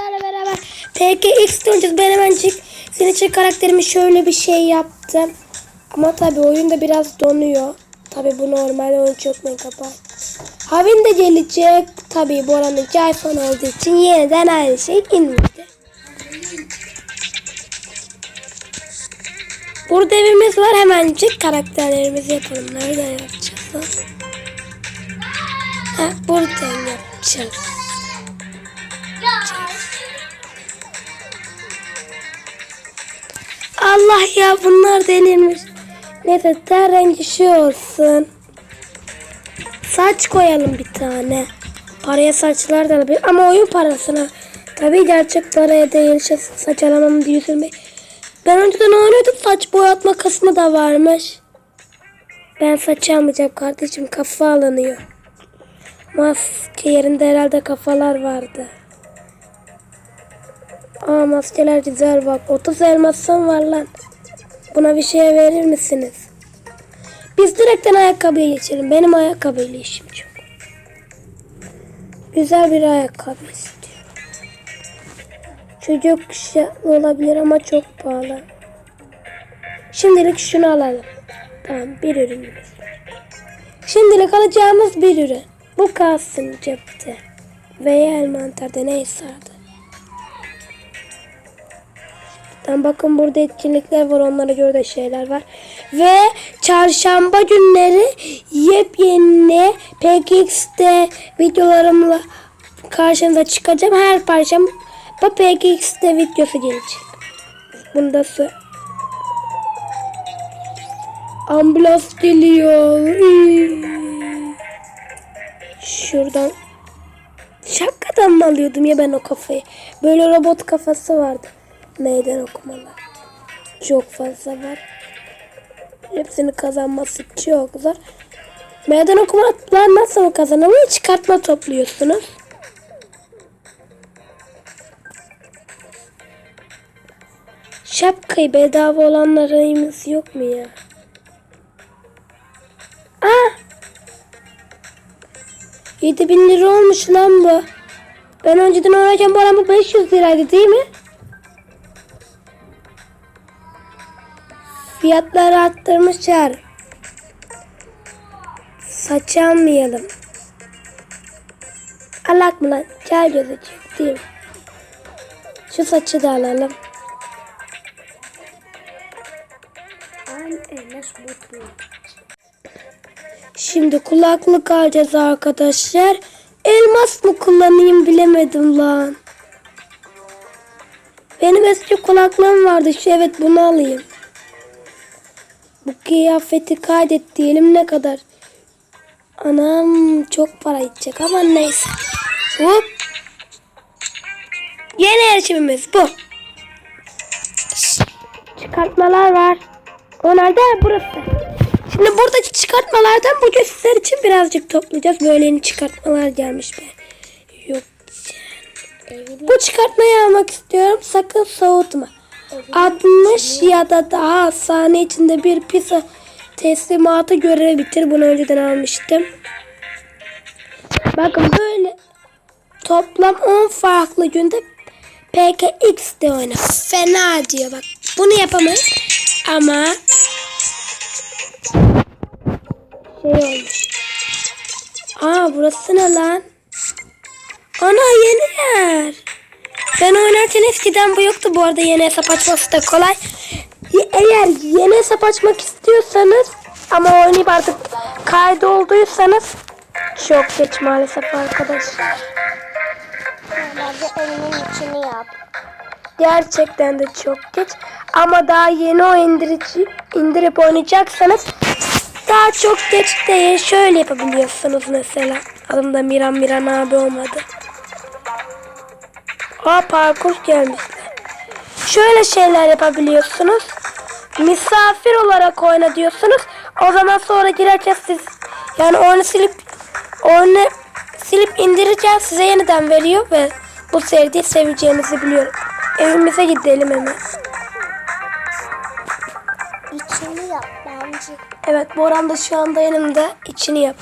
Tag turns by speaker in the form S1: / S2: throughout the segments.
S1: sizlerle beraber PKX oynayacağız. Ben hemencik senin için karakterimi şöyle bir şey yaptım. Ama tabi oyunda biraz donuyor. Tabi bu normal oyun çökmeyin kapat. Havin de gelecek. Tabi bu aranınki iPhone olduğu için yeniden aynı şey inmedi. Burada evimiz var. Hemencik karakterlerimizi yapalım. Nereden yapacağız? Ha, buradan yapacağız. Allah ya bunlar denilmiş. Neyse ten rengi şu olsun. Saç koyalım bir tane. Paraya saçlar da alabilir ama oyun parasına. Tabii gerçek paraya değil. Şey, saç alamam diye. Ben önceden oynuyordum saç boyatma kısmı da varmış. Ben saç almayacağım kardeşim kafa alınıyor. Maske yerinde herhalde kafalar vardı. Aa maskeler güzel bak. 30 elmasım var lan. Buna bir şey verir misiniz? Biz direkten ayakkabıya geçelim. Benim ayakkabıyla işim çok. Güzel bir ayakkabı istiyorum. Çocuk şey olabilir ama çok pahalı. Şimdilik şunu alalım. Tamam bir ürünümüz. Şimdilik alacağımız bir ürün. Bu kalsın cepte. Veya envanterde neyse adı. Tam bakın burada etkinlikler var. Onlara göre de şeyler var. Ve çarşamba günleri yepyeni PKX'de videolarımla karşınıza çıkacağım. Her perşembe PKX'de videosu gelecek. Bunda su. Ambulans geliyor. Iy. Şuradan Şapkadan mı alıyordum ya ben o kafayı? Böyle robot kafası vardı. Meydan okumalar. Çok fazla var. Hepsini kazanması çok zor. Meydan okumalar nasıl kazanılıyor? Çıkartma topluyorsunuz. Şapkayı bedava olanlarımız yok mu ya? Aa! 7000 lira olmuş lan bu. Ben önceden oynarken bu araba 500 liraydı değil mi? Fiyatları arttırmışlar. Saç almayalım. Alak mı lan? Gel değil mi? Şu saçı da alalım. Şimdi kulaklık alacağız arkadaşlar. Elmas mı kullanayım bilemedim lan. Benim eski kulaklığım vardı. Şu evet bunu alayım. Bu kıyafeti kaydet diyelim ne kadar. Anam çok para gidecek ama neyse. Hop. Yeni erişimimiz bu. Çıkartmalar var. Onlar da burası. Şimdi buradaki çıkartmalardan bugün sizler için birazcık toplayacağız. Böyle yeni çıkartmalar gelmiş be. Yok. Bu çıkartmayı almak istiyorum. Sakın soğutma. 60 ya da daha saniye içinde bir pizza teslimatı görevi bitir. Bunu önceden almıştım. Bakın böyle toplam 10 farklı günde PKX'de oyna. Fena diyor bak. Bunu yapamayız. Ama şey olmuş. Aa burası ne lan? Ana yeni yer. Ben oynarken eskiden bu yoktu. Bu arada yeni hesap açması da kolay. Eğer yeni hesap açmak istiyorsanız ama oynayıp artık kaydolduysanız çok geç maalesef arkadaşlar.
S2: Bence elimin içini yap.
S1: Gerçekten de çok geç. Ama daha yeni o indirici, indirip oynayacaksanız daha çok geç değil. Şöyle yapabiliyorsunuz mesela. Adım da Miran Miran abi olmadı. Aa parkur gelmişler. Şöyle şeyler yapabiliyorsunuz. Misafir olarak oyna diyorsunuz. O zaman sonra girerken siz yani oyunu silip oyunu silip indireceğiz size yeniden veriyor ve bu seriyi seveceğinizi biliyorum. Evimize gidelim hemen.
S2: İçini yap bence.
S1: Evet Boran da şu anda yanımda içini yap.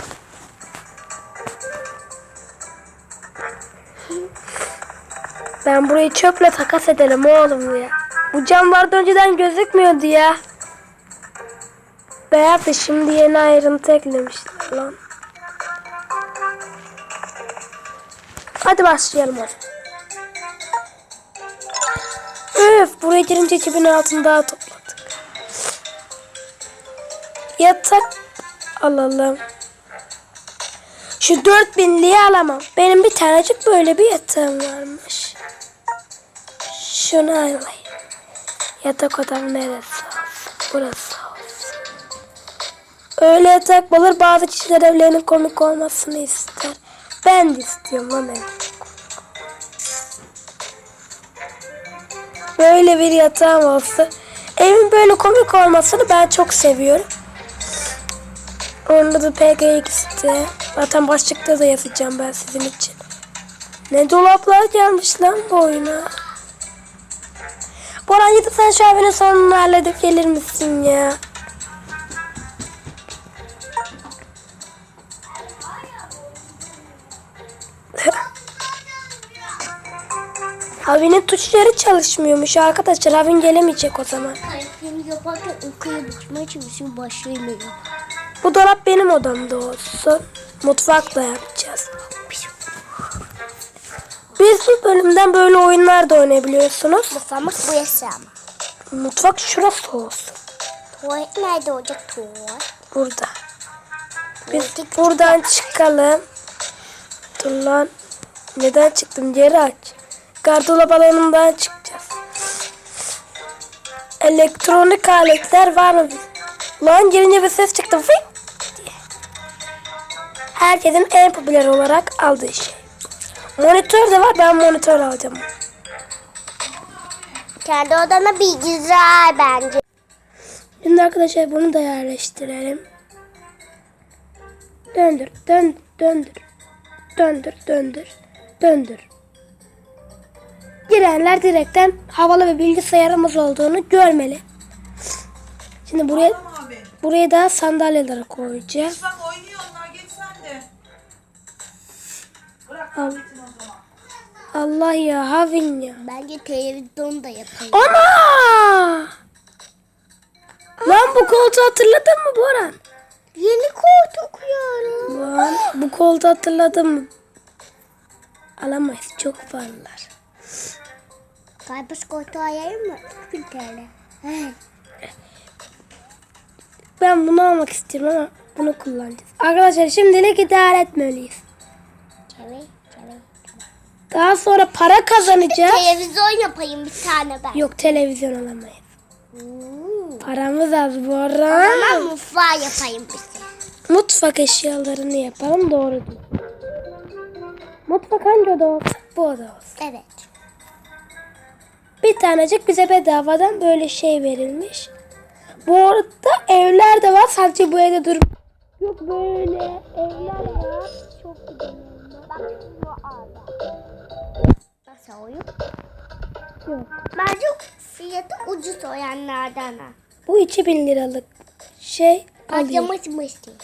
S1: Ben burayı çöple takas edelim oğlum ya. Bu camlarda önceden gözükmüyordu ya. Beyaz da şimdi yeni ayrıntı eklemişler lan. Hadi başlayalım zaman. Öf buraya girince 2000 altın daha topladık. Yatak alalım. Şu 4000'liği alamam. Benim bir tanecik böyle bir yatağım varmış. Şunu alayım. Yatak odam neresi olsun? Burası olsun. Öyle yatak bulur bazı kişiler evlerinin komik olmasını ister. Ben de istiyorum lan ev. Böyle bir yatağım olsa. Evin böyle komik olmasını ben çok seviyorum. Onda da PGX'te. Zaten başlıkta da yazacağım ben sizin için. Ne dolaplar gelmiş lan bu oyuna. Boran gidip sen şu evinin sonunu halledip gelir misin ya? Abinin tuşları çalışmıyormuş arkadaşlar. Abin gelemeyecek o zaman.
S2: Harfini yaparken okuya bitmeye çalışıyor başlayamıyor.
S1: Bu dolap benim odamda olsun. Mutfakla yapacağız. Biz bu bölümden böyle oyunlar da oynayabiliyorsunuz.
S2: Mutfamak bu yaşam.
S1: Mutfak şurası olsun.
S2: Tuvalet nerede olacak tuvalet?
S1: Burada. Biz buradan çıkalım. Dur lan. Neden çıktım? Geri aç. Gardırop alanından çıkacağız. Elektronik aletler var mı? Lan girince bir ses çıktı. Diye. Herkesin en popüler olarak aldığı şey. Monitör de var. Ben monitör alacağım.
S2: Kendi odana bilgisayar bence.
S1: Şimdi arkadaşlar bunu da yerleştirelim. Döndür, dön, döndür. Döndür, döndür, döndür. Girenler direkten havalı bir bilgisayarımız olduğunu görmeli. Şimdi buraya buraya da sandalyeleri koyacağız. Allah ya havin ya.
S2: Bence televizyon da yapayım.
S1: Ana! Lan bu koltuğu hatırladın mı Boran?
S2: Yeni koltuk yiyorum.
S1: Lan bu koltuğu hatırladın mı? Alamayız çok pahalılar.
S2: Karpuz koltuğu ayarım mı? 3000 TL.
S1: Ben bunu almak istiyorum ama bunu kullanacağız. Arkadaşlar şimdilik idare etmeliyiz.
S2: Çevir.
S1: Daha sonra para kazanacağız.
S2: Televizyon yapayım bir tane ben.
S1: Yok televizyon alamayız.
S2: Hmm.
S1: Paramız az bu ara.
S2: zaman mutfağı yapayım bize.
S1: Mutfak eşyalarını yapalım doğru değil. Mutfak hangi oda olsun? Bu oda olsun.
S2: Evet.
S1: Bir tanecik bize bedavadan böyle şey verilmiş. Bu arada evler de var. Sadece bu evde durum. Yok böyle evler var.
S2: Nasıl oyun?
S1: Yok.
S2: Bence fiyatı ucuz oyanlardan ha.
S1: Bu 2000 liralık şey alayım.
S2: Patlamış mısın?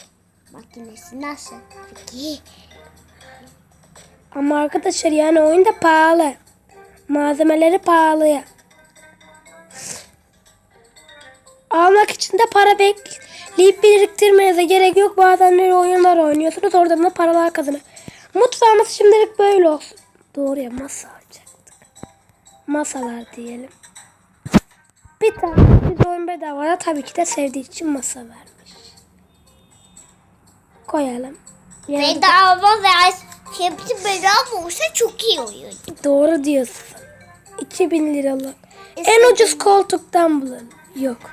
S2: Makinesi nasıl? Peki.
S1: Ama arkadaşlar yani oyun da pahalı. Malzemeleri pahalı ya. Almak için de para bekleyip biriktirmenize gerek yok. Bazen öyle oyunlar oynuyorsunuz. Oradan da paralar kazanır. Mutfağımız şimdilik böyle olsun. Doğru ya masa. Masalar diyelim. Bir tane bir oyun bedavaya tabii ki de sevdiği için masa vermiş. Koyalım. Yani
S2: Bedava ve hepsi bedava olsa çok iyi oyun.
S1: Doğru diyorsun. 2000 liralık. En ucuz koltuktan bulalım. Yok.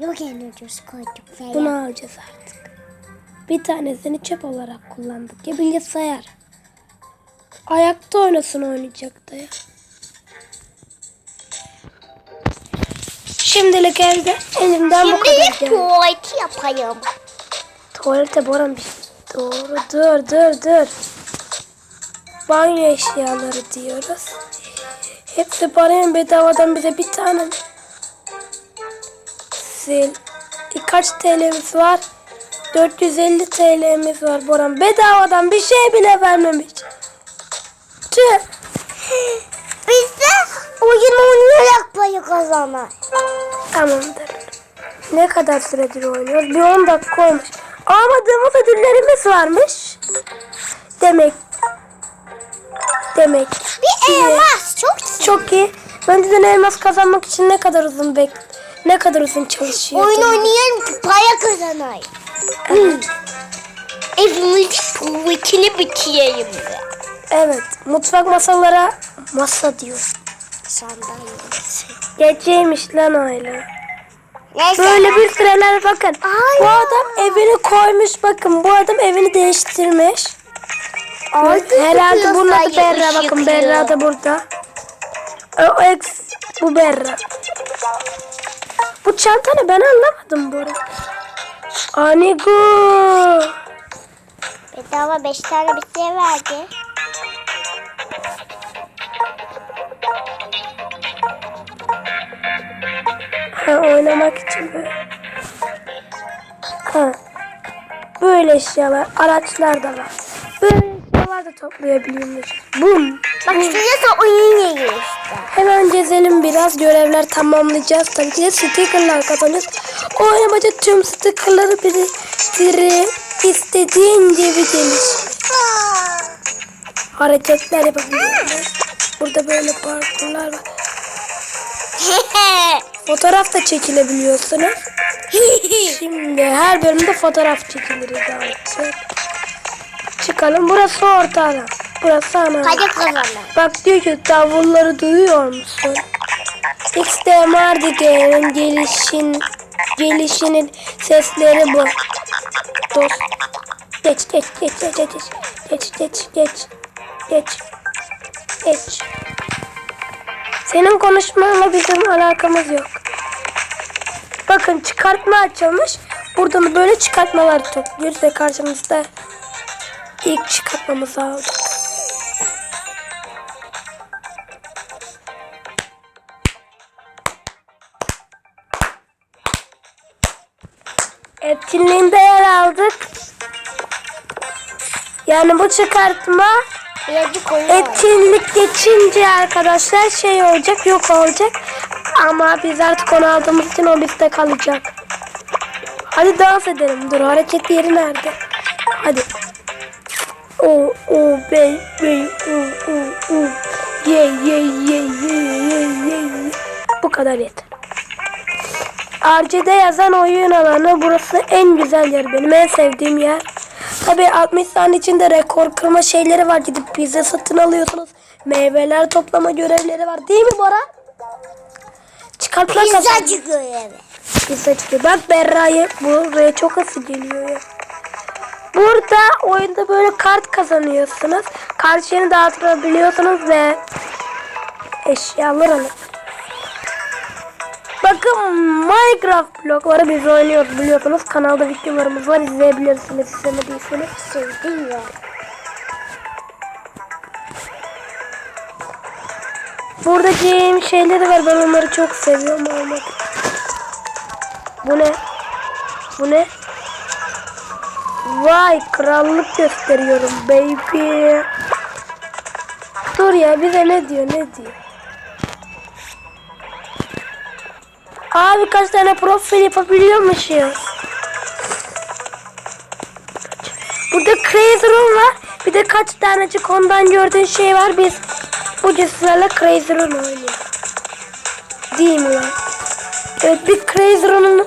S2: Yok en ucuz koltuk falan.
S1: Bunu alacağız artık. Bir tanesini çöp olarak kullandık. Ya bilgisayar. Ayakta oynasın oynayacak da ya. Şimdilik evde elimden bu kadar.
S2: Şimdi tuvaleti yapayım.
S1: Tuvalete Boran bir Doğru dur dur dur. Banyo eşyaları diyoruz. Hepsi parayın bedavadan bize bir tane sil. Kaç TL'miz var? 450 TL'miz var Boran. Bedavadan bir şey bile vermemiş. Tüh.
S2: Kazanar.
S1: Tamamdır. Ne kadar süredir oynuyoruz? Bir 10 dakika olmuş. Almadığımız ödüllerimiz varmış. Demek. Demek.
S2: Bir
S1: ki-
S2: elmas çok
S1: Çok iyi. Önceden elmas kazanmak için ne kadar uzun bek ne kadar uzun çalışıyordum.
S2: Oyun oynayalım ki para kazanayım. Hmm. Evimizi kuvvetini bitirelim.
S1: Evet. Mutfak masalara masa diyor.
S2: Sandalyesi.
S1: Geçeymiş lan öyle.
S2: Neyse.
S1: Böyle bir süreler bakın.
S2: Ay.
S1: Bu adam evini koymuş bakın. Bu adam evini değiştirmiş.
S2: Altı
S1: Herhalde bunun adı Berra bakın. Berra da burada. O ex bu Berra. Bu çanta ne ben anlamadım bunu. Anigo.
S2: Bedava 5 tane bir şey verdi.
S1: Ha oynamak için böyle. Ha. Böyle eşyalar, araçlar da var. Böyle eşyalar da toplayabiliyormuş. Bum.
S2: Bak şurası oyun yeri işte.
S1: Hemen gezelim biraz. Görevler tamamlayacağız. Tabii ki de stickerlar kazanacağız. O oynamacı tüm stickerları biriktirip istediğin gibi geliş. Hareketler yapabiliyoruz. Burada böyle parkurlar var. Fotoğraf da çekilebiliyorsunuz. Şimdi her bölümde fotoğraf çekiliriz artık. Çıkalım. Burası orta alan. Burası ana.
S2: Hadi kazanalım.
S1: Bak diyor ki davulları duyuyor musun? XD Mardige'nin gelişin gelişinin sesleri bu. Dost. Geç geç geç geç geç geç geç geç geç geç. Senin konuşmanla bizim alakamız yok. Bakın çıkartma açılmış. Buradan böyle çıkartmalar topluyoruz ve karşımızda ilk çıkartmamızı aldık. Etkinliğinde yer aldık. Yani bu çıkartma. Etkinlik geçince arkadaşlar şey olacak yok olacak. Ama biz artık onu aldığımız için o bizde kalacak. Hadi dans edelim. Dur hareket yeri nerede? Hadi. O o bey bey o o o ye ye ye ye ye ye. Bu kadar yeter. RC'de yazan oyun alanı burası en güzel yer benim en sevdiğim yer. Tabi 60 saniye içinde rekor kırma şeyleri var gidip pizza satın alıyorsunuz. Meyveler toplama görevleri var değil mi Bora? Çıkartma kazan.
S2: Pizzacı görevi.
S1: Pizza çıkıyor. Bak Berra'yı buraya çok hızlı geliyor ya. Burada oyunda böyle kart kazanıyorsunuz. Karşıya dağıtabiliyorsunuz ve eşyalar alın. Bakın Minecraft blokları biz oynuyoruz biliyorsunuz. Kanalda videolarımız var izleyebilirsiniz istemediyseniz.
S2: Sevdim ya.
S1: Burada game şeyleri var ben onları çok seviyorum almak. Bu ne? Bu ne? Vay krallık gösteriyorum baby. Dur ya bize ne diyor ne diyor? Abi kaç tane profil yapabiliyormuşuz? Burada Crazy Room var. Bir de kaç tanecik ondan gördüğün şey var. Biz bu cüslerle Crazy Room oynuyoruz. Değil mi lan? Evet biz Crazy Room'unu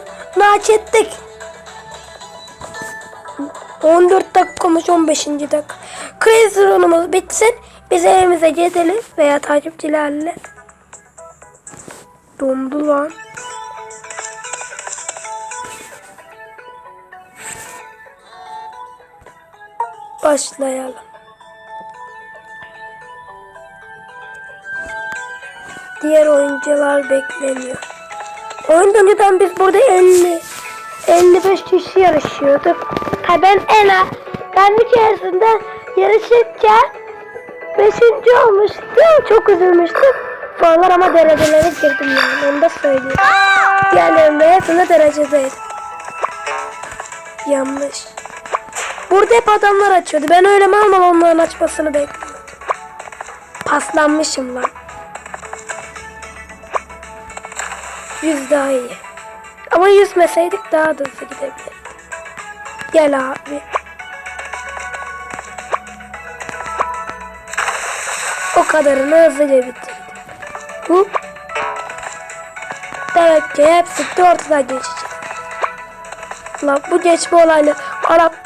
S1: aç ettik. 14 dakikamış 15. dakika. Crazy Room'umuz bitsin. Biz evimize gidelim veya takipçilerle. Dondu lan. Başlayalım. Diğer oyuncular bekleniyor. Oyun önceden biz burada 50 55 kişi yarışıyorduk. Ha ben en ben bir keresinde yarışırken 5. olmuştum. Çok üzülmüştüm. Sonralar ama derecelere girdim yani onu da söyleyeyim. Diğerlerinde hepsinde derecedeydim. Yanlış. Burada hep adamlar açıyordu. Ben öyle mal mal onların açmasını bekliyordum. Paslanmışım lan. Yüz daha iyi. Ama yüzmeseydik daha da hızlı gidebilirdik. Gel abi. O kadarını hızlıca bitirdik. Bu Demek ki hepsi de ortadan geçecek. Lan bu geçme olayını Arap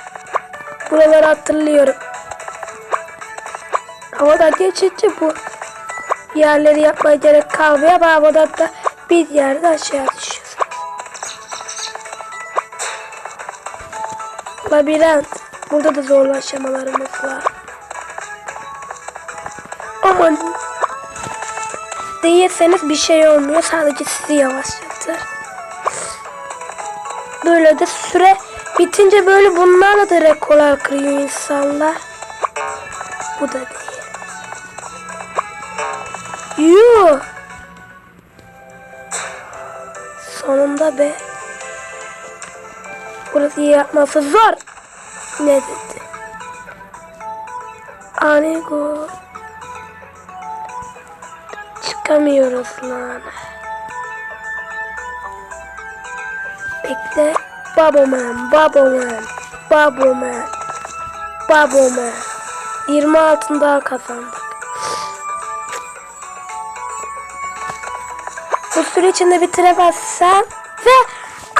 S1: buraları hatırlıyorum. Havadan geçince bu yerleri yapmaya gerek kalmıyor ama havadan da bir yerde aşağı düşüyor. Labirent. Burada da zorlu aşamalarımız var. Aman değilseniz bir şey olmuyor. Sadece sizi yavaşlatır. Böyle de süre bitince böyle bunlarla da rekorlar kırıyor insanlar. Bu da değil. Yuh. Sonunda be. Burası yapması zor. Ne dedi? Anigo. Çıkamıyoruz lan. Baboman, Baboman, Baboman, Baboman. 20 altın daha kazandık. Bu süre içinde bitiremezsem ve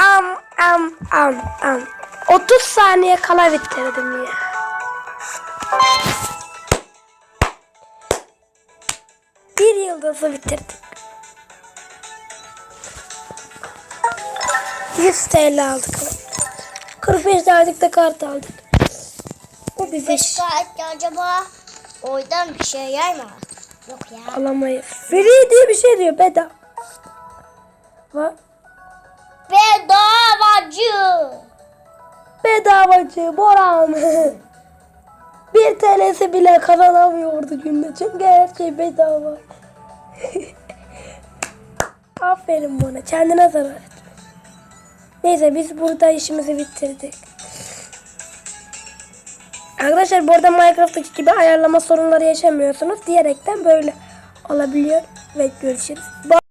S1: am am am am 30 saniye kala bitirdim ya. Bir yıldızı bitirdik. 100 TL aldık. 45 TL'lik de kart aldık. Bu bize
S2: Başka acaba oradan bir şey yer mi? Yok ya.
S1: alamayız. Free diye bir şey diyor bedava. Va-
S2: Bedavacı.
S1: Bedavacı Boran. bir TL'si bile kazanamıyordu günde. Çünkü her şey bedava. Aferin bana. Kendine zarar etme. Neyse biz burada işimizi bitirdik. Arkadaşlar bu arada Minecraft'taki gibi ayarlama sorunları yaşamıyorsunuz. Diyerekten böyle olabiliyor. Ve görüşürüz. Bye.